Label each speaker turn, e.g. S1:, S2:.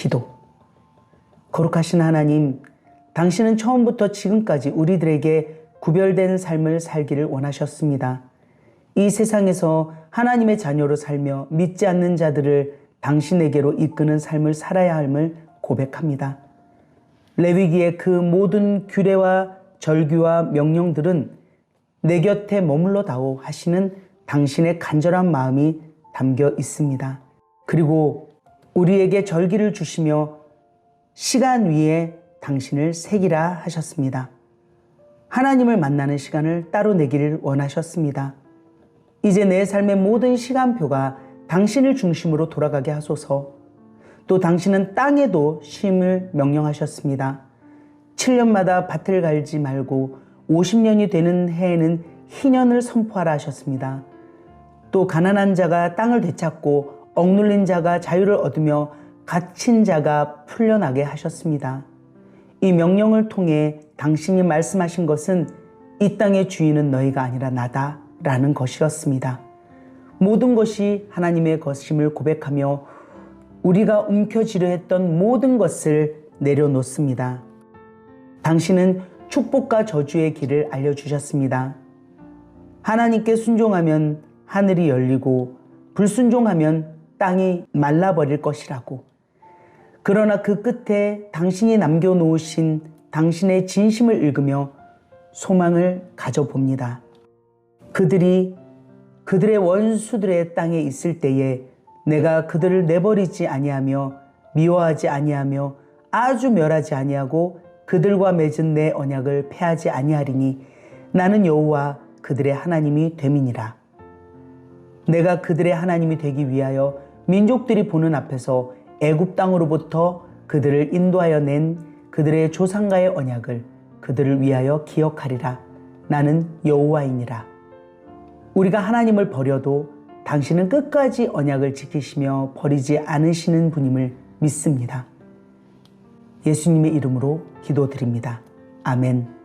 S1: 기도. 거룩하신 하나님, 당신은 처음부터 지금까지 우리들에게 구별된 삶을 살기를 원하셨습니다. 이 세상에서 하나님의 자녀로 살며 믿지 않는 자들을 당신에게로 이끄는 삶을 살아야 함을 고백합니다. 레위기의 그 모든 규례와 절규와 명령들은 내 곁에 머물러 다오 하시는 당신의 간절한 마음이 담겨 있습니다. 그리고 우리에게 절기를 주시며 시간 위에 당신을 새기라 하셨습니다. 하나님을 만나는 시간을 따로 내기를 원하셨습니다. 이제 내 삶의 모든 시간표가 당신을 중심으로 돌아가게 하소서. 또 당신은 땅에도 쉼을 명령하셨습니다. 7년마다 밭을 갈지 말고 50년이 되는 해에는 희년을 선포하라 하셨습니다. 또 가난한 자가 땅을 되찾고 억눌린 자가 자유를 얻으며 갇힌 자가 풀려나게 하셨습니다. 이 명령을 통해 당신이 말씀하신 것은 이 땅의 주인은 너희가 아니라 나다 라는 것이었습니다. 모든 것이 하나님의 것임을 고백하며 우리가 움켜쥐려 했던 모든 것을 내려놓습니다. 당신은 축복과 저주의 길을 알려주셨습니다. 하나님께 순종하면 하늘이 열리고 불순종하면 땅이 말라버릴 것이라고. 그러나 그 끝에 당신이 남겨놓으신 당신의 진심을 읽으며 소망을 가져봅니다. 그들이 그들의 원수들의 땅에 있을 때에 내가 그들을 내버리지 아니하며 미워하지 아니하며 아주 멸하지 아니하고 그들과 맺은 내 언약을 패하지 아니하리니 나는 여호와 그들의 하나님이 됨이니라. 내가 그들의 하나님이 되기 위하여 민족들이 보는 앞에서 애굽 땅으로부터 그들을 인도하여 낸 그들의 조상과의 언약을 그들을 위하여 기억하리라. 나는 여호와이니라. 우리가 하나님을 버려도 당신은 끝까지 언약을 지키시며 버리지 않으시는 분임을 믿습니다. 예수님의 이름으로 기도드립니다. 아멘.